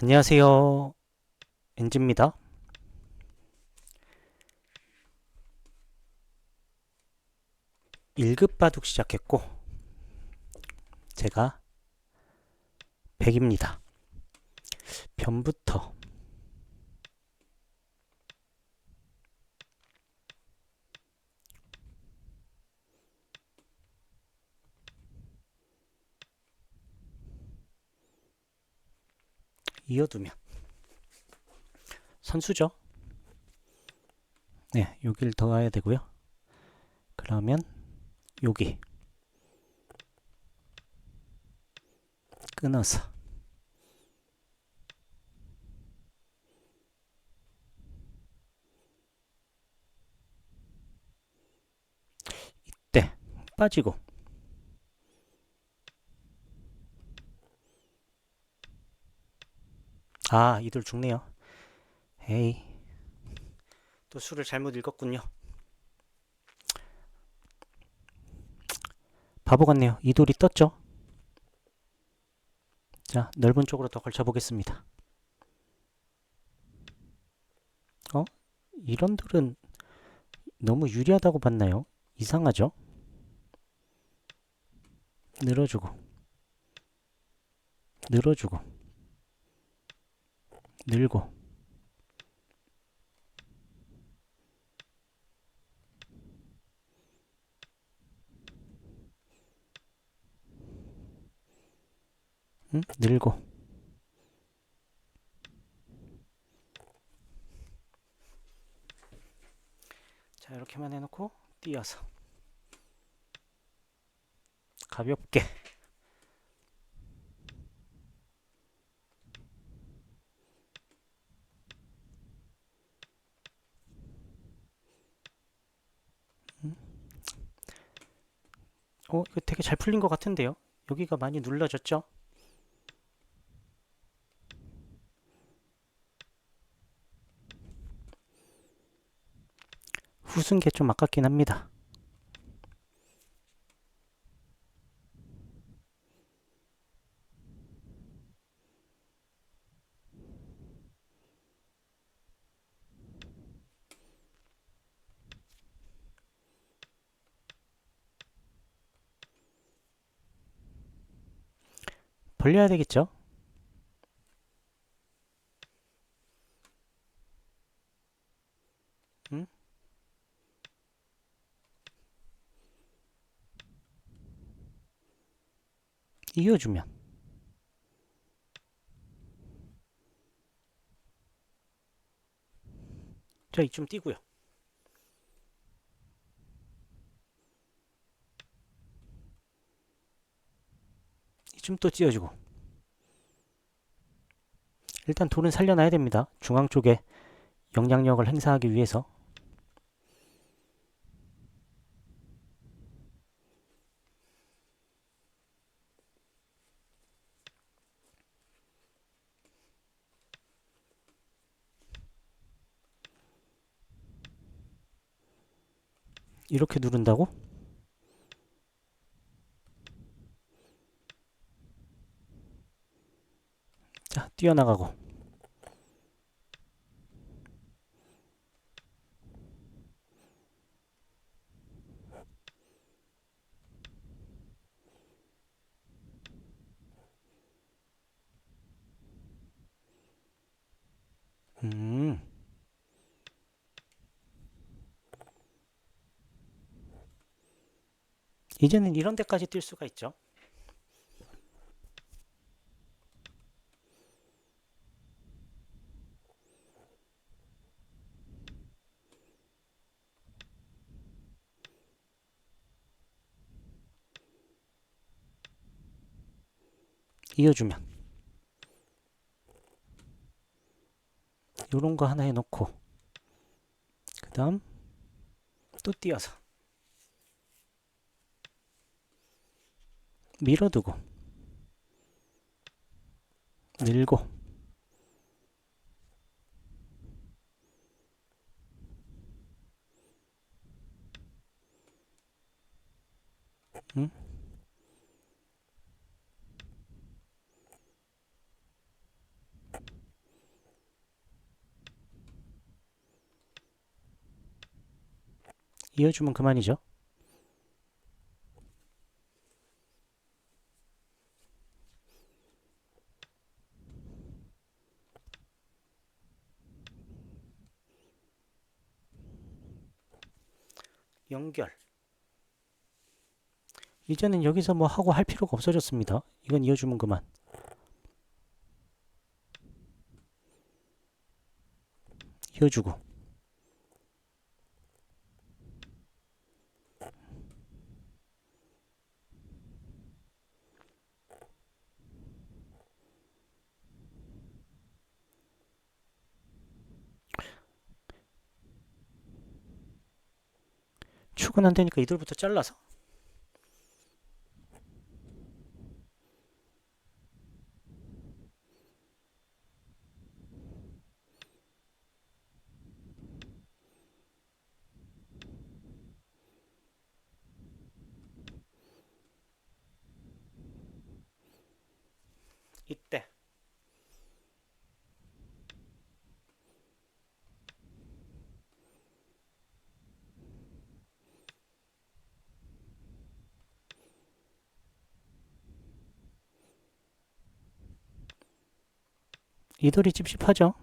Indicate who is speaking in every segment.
Speaker 1: 안녕하세요. 엔지입니다. 일급 바둑 시작했고, 제가 100입니다. 변부터 이어두면 선수죠. 네, 여기를 더해야 되고요. 그러면 여기 끊어서 이때 빠지고 아 이들 죽네요. 에이. 또 수를 잘못 읽었군요. 바보 같네요. 이 돌이 떴죠? 자 넓은 쪽으로 더 걸쳐 보겠습니다. 어? 이런 돌은 너무 유리하다고 봤나요? 이상하죠? 늘어주고. 늘어주고 늘고. 응? 늘고. 자 이렇게만 해놓고 띄어서. 가볍게 어, 이거 되게 잘 풀린 것 같은데요? 여기가 많이 눌러졌죠? 후순 게좀 아깝긴 합니다. 벌려야 되겠죠? 응? 이어주면 자 이쯤 띄고요 또 띄워주고. 일단 돌은 살려놔야 됩니다. 중앙 쪽에 영향력을 행사하기 위해서. 이렇게 누른다고? 자, 뛰어나가고. 음. 이제는 이런 데까지 뛸 수가 있죠. 이어주면. 요런 거 하나 해놓고 그 다음 또 띄어서. 밀어두고. 늘고 응? 이어주면 그만이죠. 연결. 이제는 여기서 뭐 하고 할 필요가 없어졌습니다. 이건 이어주면 그만. 이어주고. 되니까 이들부터 잘라서 이때 이 돌이 찝찝하죠?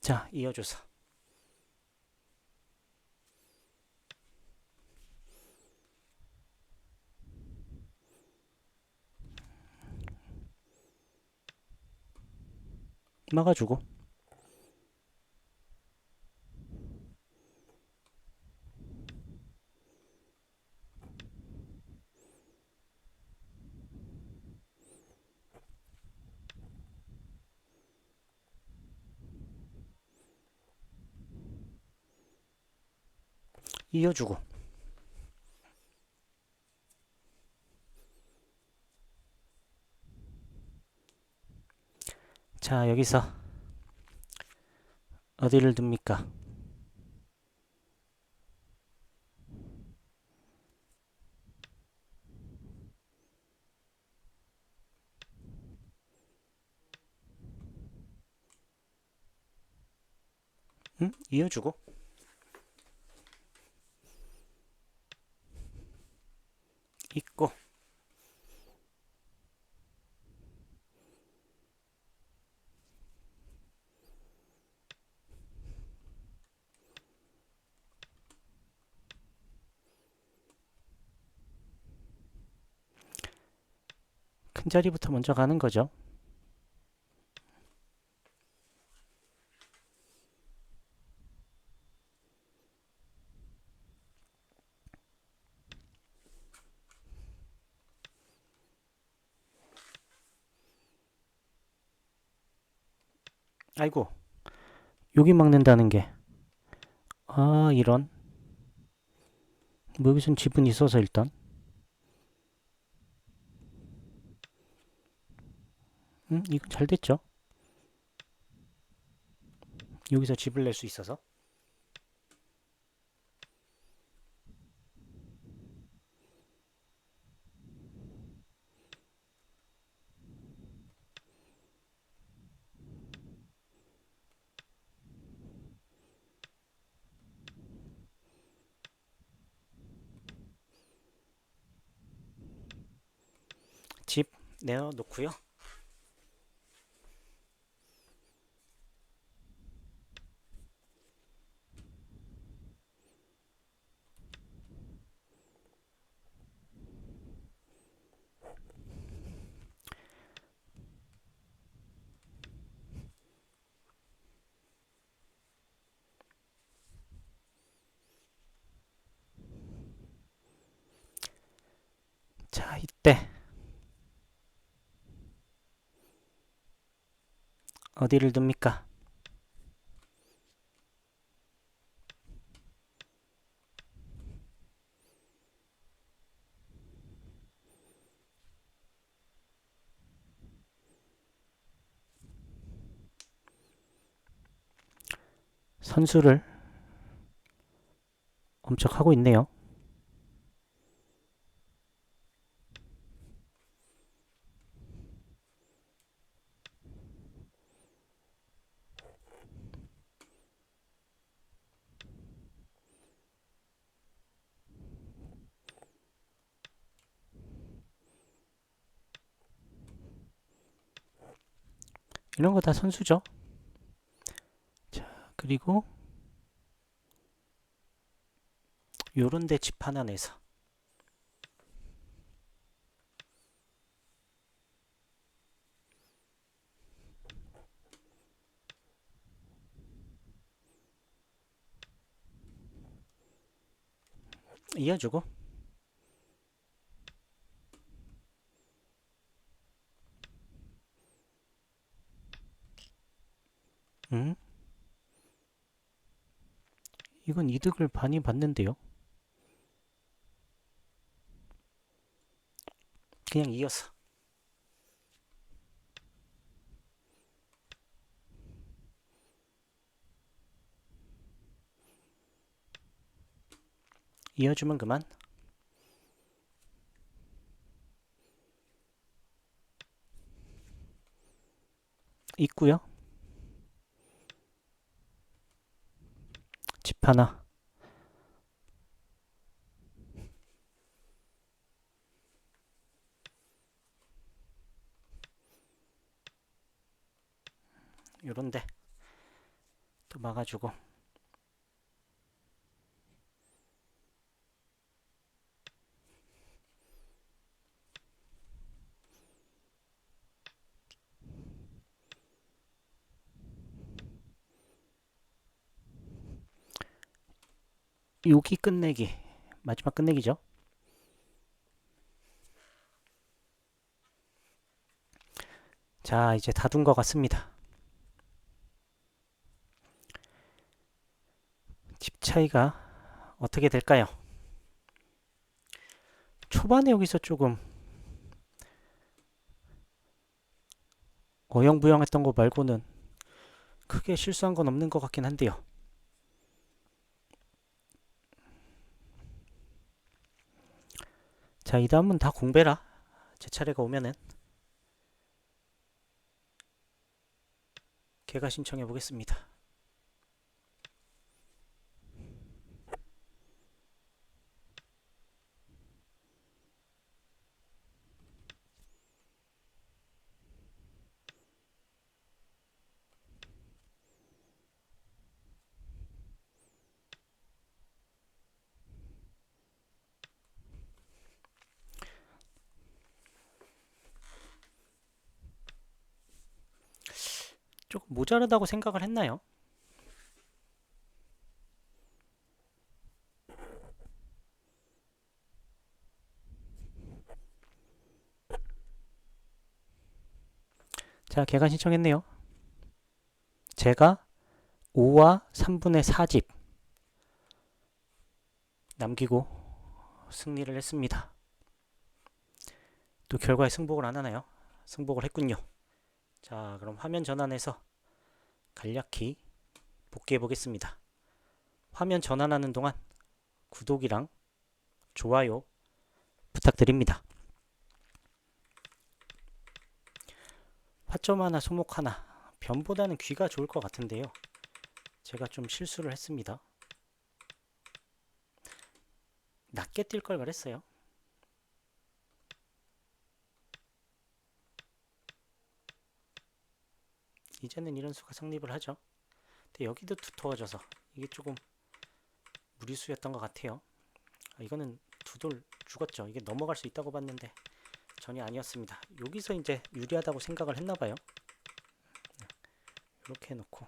Speaker 1: 자, 이어줘서. 막아주고. 이어주고. 자, 여기서 어디를 둡니까? 응? 이어주고. 있고 큰 자리부터 먼저 가는 거죠. 아이고 여기 막는다는 게. 아 이런. 뭐 여기선 지분이 있어서 일단. 음 이건 잘 됐죠? 여기서 집을 낼 수 있어서 집 내어 놓고요. 자 이때 어디를 둡니까? 선수를 엄청 하고 있네요. 다 선수죠. 자, 그리고 요런 데 집 하나 내서 이어주고 음? 이건 이득을 많이 받는데요. 그냥 이어서. 이어주면 그만. 있고요. 집 하나. 요런데 또 막아주고 여기 끝내기 마지막 끝내기죠. 자 이제 다 둔 것 같습니다. 집 차이가 어떻게 될까요? 초반에 여기서 조금 어영부영했던 거 말고는 크게 실수한 건 없는 것 같긴 한데요. 자, 이 다음은 다 공배라. 제 차례가 오면은 개가 신청해 보겠습니다. 조금 모자르다고 생각을 했나요? 자, 개간 신청했네요. 제가 5와 3분의 4집 남기고 승리를 했습니다. 또 결과에 승복을 안 하나요? 승복을 했군요. 자, 그럼 화면 전환해서 간략히 복귀해 보겠습니다. 화면 전환하는 동안 구독이랑 좋아요 부탁드립니다. 화점 하나, 소목 하나, 변보다는 귀가 좋을 것 같은데요. 제가 좀 실수를 했습니다. 낮게 뛸 걸 그랬어요. 이제는 이런 수가 성립을 하죠. 근데 여기도 두터워져서 이게 조금 무리수였던 것 같아요. 아, 이거는 두 돌 죽었죠. 이게 넘어갈 수 있다고 봤는데 전혀 아니었습니다. 여기서 이제 유리하다고 생각을 했나 봐요. 이렇게 해놓고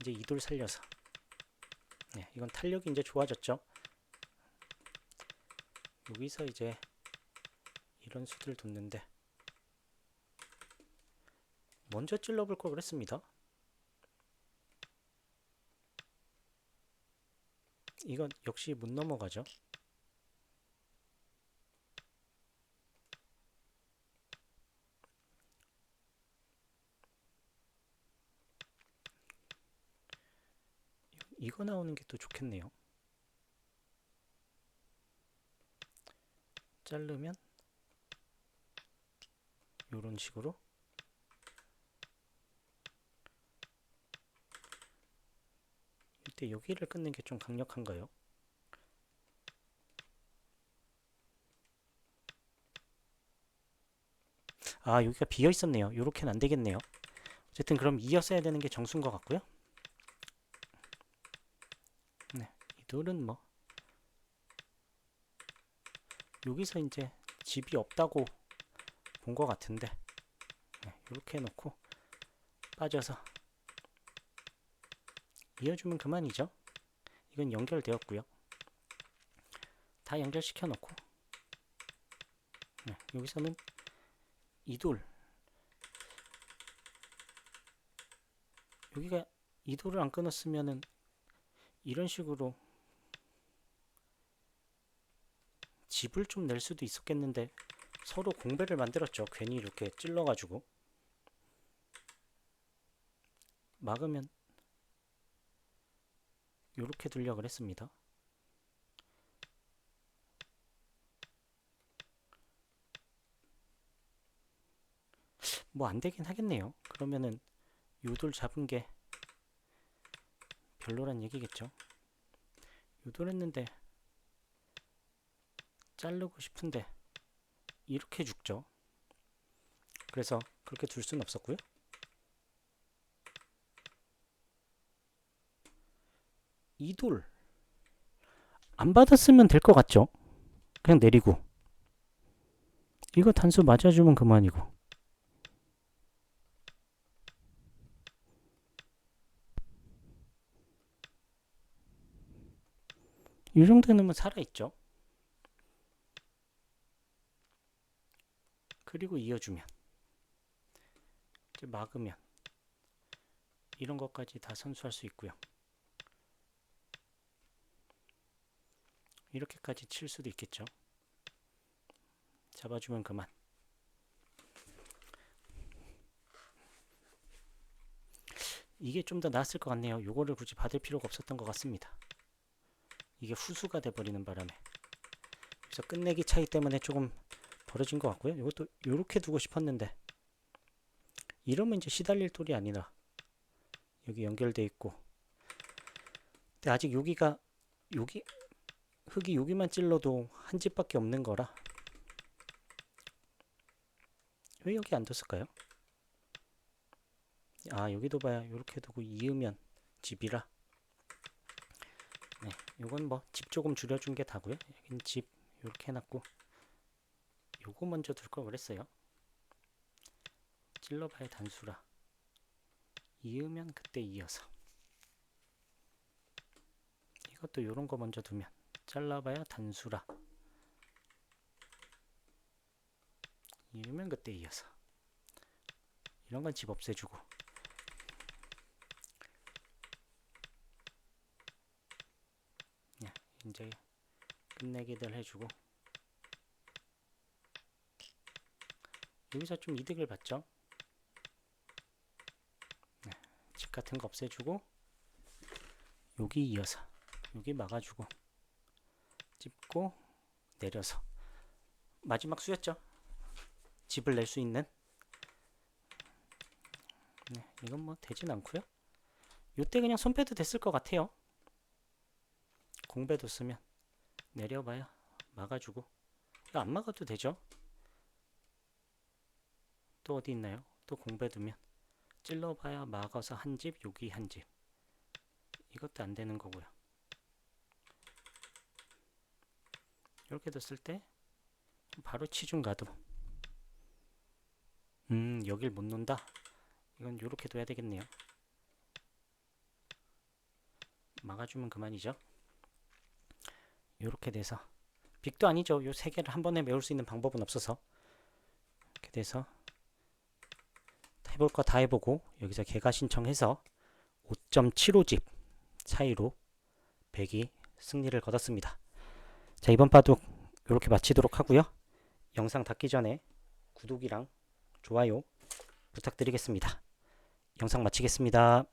Speaker 1: 이제 이 돌 살려서 네, 이건 탄력이 이제 좋아졌죠. 여기서 이제 이런 수들 뒀는데 먼저 찔러볼 걸 그랬습니다. 이건 역시 못 넘어가죠. 이거 나오는 게 또 좋겠네요. 자르면 이런 식으로 때 여기를 끊는 게 좀 강력한가요? 아 여기가 비어 있었네요. 요렇게는 안 되겠네요. 어쨌든 그럼 이었어야 되는 게 정수인 것 같고요. 네, 이 둘은 뭐 여기서 이제 집이 없다고 본 것 같은데 네, 이렇게 해놓고 빠져서 이어주면 그만이죠. 이건 연결되었고요. 다 연결시켜 놓고 네, 여기서는 이돌 여기가 이돌을 안 끊었으면은 이런 식으로 집을 좀 낼 수도 있었겠는데 서로 공배를 만들었죠. 괜히 이렇게 찔러가지고 막으면 이렇게 들려 그랬습니다. 뭐 안 되긴 하겠네요. 그러면은 요돌 잡은 게 별로란 얘기겠죠. 요돌 했는데 자르고 싶은데 이렇게 죽죠. 그래서 그렇게 둘 수는 없었고요. 이돌 안 받았으면 될 것 같죠? 그냥 내리고 이거 단수 맞아주면 그만이고 이 정도는 뭐 살아있죠. 그리고 이어주면 이제 막으면 이런 것까지 다 선수할 수 있고요. 이렇게까지 칠 수도 있겠죠. 잡아주면 그만. 이게 좀더 나았을 것 같네요. 요거를 굳이 받을 필요가 없었던 것 같습니다. 이게 후수가 돼버리는 바람에 그래서 끝내기 차이 때문에 조금 벌어진 것 같고요. 이것도 이렇게 두고 싶었는데 이러면 이제 시달릴 돌이 아니라 여기 연결돼 있고 근데 아직 여기가 여기 흙이 여기만 찔러도 한 집밖에 없는 거라 왜 여기 안 뒀을까요? 아 여기도 봐야 이렇게 두고 이으면 집이라 네, 요건 뭐 집 조금 줄여준 게 다고요. 여긴 집 이렇게 해놨고 요거 먼저 둘 걸 그랬어요. 찔러봐야 단수라. 이으면 그때 이어서 이것도 요런 거 먼저 두면 잘라봐야 단수라. 이으면 그때 이어서 이런 건 집 없애주고. 이제 끝내기들 해주고. 여기서 좀 이득을 봤죠? 네, 집 같은 거 없애주고 여기 이어서 여기 막아주고 찝고 내려서 마지막 수였죠? 집을 낼 수 있는? 네, 이건 뭐 되진 않고요. 요때 그냥 손패도 됐을 것 같아요. 공배도 쓰면 내려봐야 막아주고. 이거 안 막아도 되죠? 또 어디 있나요? 또 공배 두면 찔러봐야 막아서 한 집 여기 한 집. 이것도 안 되는 거고요 이렇게 뒀을 때 바로 치중 가도 음 여길 못 논다. 이건 이렇게 둬야 되겠네요. 막아주면 그만이죠. 이렇게 돼서. 빅도 아니죠. 요 세 개를 한 번에 메울 수 있는 방법은 없어서. 이렇게 돼서 해볼 거 다 해보고 여기서 개가 신청해서 5.75집 차이로 100이 승리를 거뒀습니다. 자 이번 바둑 이렇게 마치도록 하고요. 영상 닫기 전에 구독이랑 좋아요 부탁드리겠습니다. 영상 마치겠습니다.